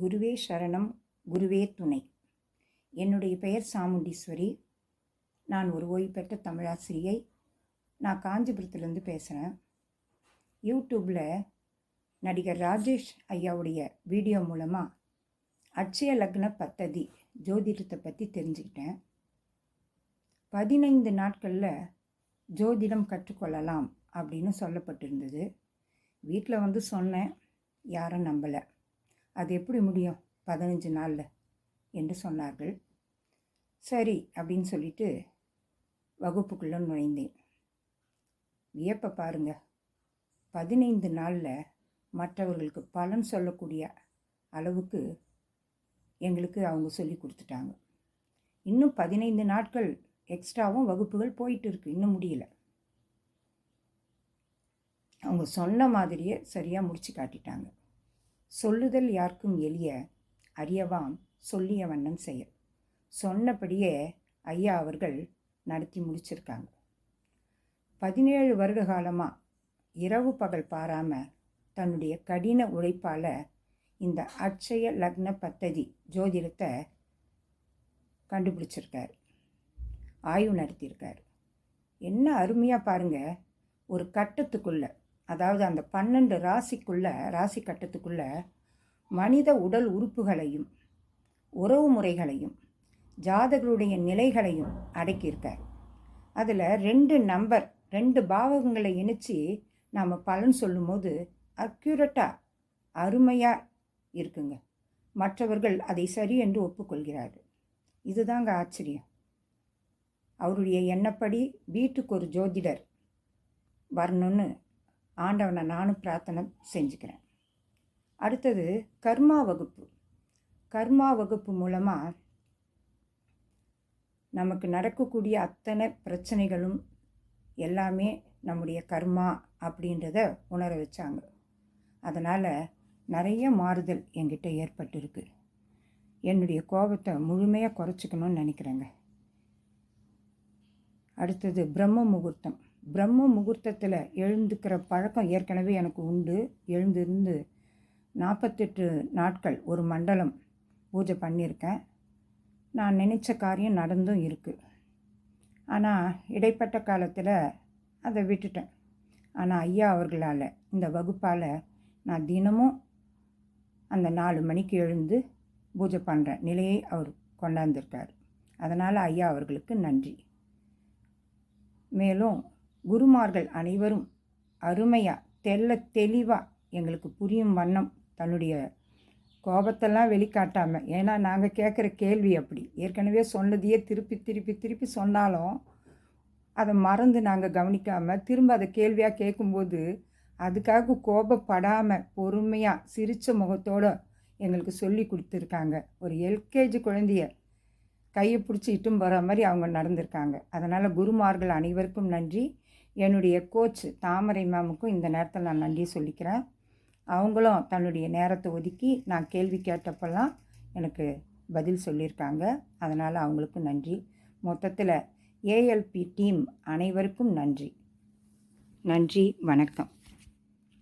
குருவே சரணம் குருவே துணை. என்னுடைய பெயர் சாமுண்டீஸ்வரி. நான் ஒரு ஓய்வு பெற்ற தமிழாசிரியை. நான் காஞ்சிபுரத்துலேருந்து பேசுகிறேன் யூடியூப்பில் நடிகர் ராஜேஷ் ஐயாவுடைய வீடியோ மூலமாக அட்சய லக்ன பத்ததி ஜோதிடத்தை பற்றி தெரிஞ்சுக்கிட்டேன். பதினைந்து நாட்களில் ஜோதிடம் கற்றுக்கொள்ளலாம் அப்படின்னு சொல்லப்பட்டிருந்தது. வீட்டில் வந்து சொன்னேன் யாரும் நம்பலை. அது எப்படி முடியும்? பதினஞ்சு நாளில். என்று சொன்னார்கள். சரி அப்படின்னு சொல்லிட்டு வகுப்புக்குள்ளே நுழைந்தேன். வியப்பை பாருங்க. பதினைந்து நாளில் மற்றவர்களுக்கு பலன் சொல்லக்கூடிய அளவுக்கு எங்களுக்கு அவங்க சொல்லி கொடுத்துட்டாங்க. இன்னும் பதினைந்து நாட்கள் எக்ஸ்ட்ராவும் வகுப்புகள் போயிட்டு இருக்கு. இன்னும் முடியல. அவங்க சொன்ன மாதிரியே சரியாக முடிச்சு காட்டிட்டாங்க. சொல்லுதல் யாருக்கும் எளிய அறியவாம் சொல்லிய வண்ணம் செயல். சொன்னபடியே ஐயா அவர்கள் நடத்தி முடிச்சிருக்காங்க. பதினேழு வருட காலமாக இரவு பகல் பாராமல் தன்னுடைய கடின உழைப்பால் இந்த அட்சய லக்ன பத்ததி ஜோதிடத்தை கண்டுபிடிச்சிருக்கார். ஆய்வு நடத்தியிருக்கார். என்ன அருமையாக பாருங்கள் ஒரு கட்டத்துக்குள்ளே அதாவது அந்த பன்னெண்டு ராசிக்குள்ள ராசி கட்டத்துக்குள்ள மனித உடல் உறுப்புகளையும் உறவு முறைகளையும் ஜாதகருடைய நிலைகளையும் அடக்கியிருக்கார். அதில் ரெண்டு நம்பர் ரெண்டு பாவகங்களை இணைச்சி நாம் பலன் சொல்லும்போது அக்யூரட்டாக அருமையாக இருக்குங்க. மற்றவர்கள் அதை சரி என்று ஒப்புக்கொள்கிறார்கள். இதுதாங்க ஆச்சரியம். அவருடைய எண்ணப்படி வீட்டுக்கு ஒரு ஜோதிடர் வரணும்னு ஆண்டவனை நானும் பிரார்த்தனை செஞ்சுக்கிறேன். அடுத்தது கர்மா வகுப்பு. கர்மா வகுப்பு மூலமாக நமக்கு நடக்கக்கூடிய அத்தனை பிரச்சனைகளும் எல்லாமே நம்முடைய கர்மா அப்படின்றத உணர வச்சாங்க. அதனால் நிறைய மாறுதல் என்கிட்ட ஏற்பட்டிருக்கு. என்னுடைய கோபத்தை முழுமையாக குறைச்சிக்கணும்னு நினைக்கிறேங்க. அடுத்தது பிரம்ம முகூர்த்தம். பிரம்ம முகூர்த்தத்தில் எழுந்துக்கிற பழக்கம் ஏற்கனவே எனக்கு உண்டு. எழுந்திருந்து நாற்பத்தெட்டு நாட்கள் ஒரு மண்டலம் பூஜை பண்ணியிருக்கேன். நான் நினச்ச காரியம் நடந்தும் இருக்குது ஆனால் இடைப்பட்ட காலத்தில் அதை விட்டுட்டேன். ஆனால் ஐயா அவர்களால் இந்த வகுப்பால் நான் தினமும் அந்த நாலு மணிக்கு எழுந்து பூஜை பண்ணுற நிலையை அவர் கொண்டாந்துருக்கார். அதனால் ஐயா அவர்களுக்கு நன்றி. மேலும் குருமார்கள் அனைவரும் அருமையாக தெல்ல தெளிவாக எங்களுக்கு புரியும் வண்ணம் தன்னுடைய கோபத்தெல்லாம் வெளிக்காட்டாமல் ஏன்னா நாங்கள் கேட்குற கேள்வி அப்படி. ஏற்கனவே சொன்னதையே திருப்பி திருப்பி திருப்பி சொன்னாலும் அதை மறந்து நாங்கள் கவனிக்காமல் திரும்ப அதை கேள்வியாக கேட்கும்போது அதுக்காக கோபப்படாமல் பொறுமையாக சிரித்த முகத்தோடு எங்களுக்கு சொல்லி கொடுத்துருக்காங்க. ஒரு எல்கேஜி குழந்தைய கையை பிடிச்சி இட்டும் போகிற மாதிரி அவங்க நடந்திருக்காங்க. அதனால் குருமார்கள் அனைவருக்கும் நன்றி. என்னுடைய கோச் தாமரை மேமுக்கும் இந்த நேரத்தில் நான் நன்றி சொல்லிக்கிறேன். அவங்களும் தன்னுடைய நேரத்தை ஒதுக்கி நான் கேள்வி கேட்டப்பெல்லாம் எனக்கு பதில் சொல்லியிருக்காங்க. அதனால் அவங்களுக்கும் நன்றி. மொத்தத்தில் ஏஎல்பி டீம் அனைவருக்கும் நன்றி. நன்றி. வணக்கம்.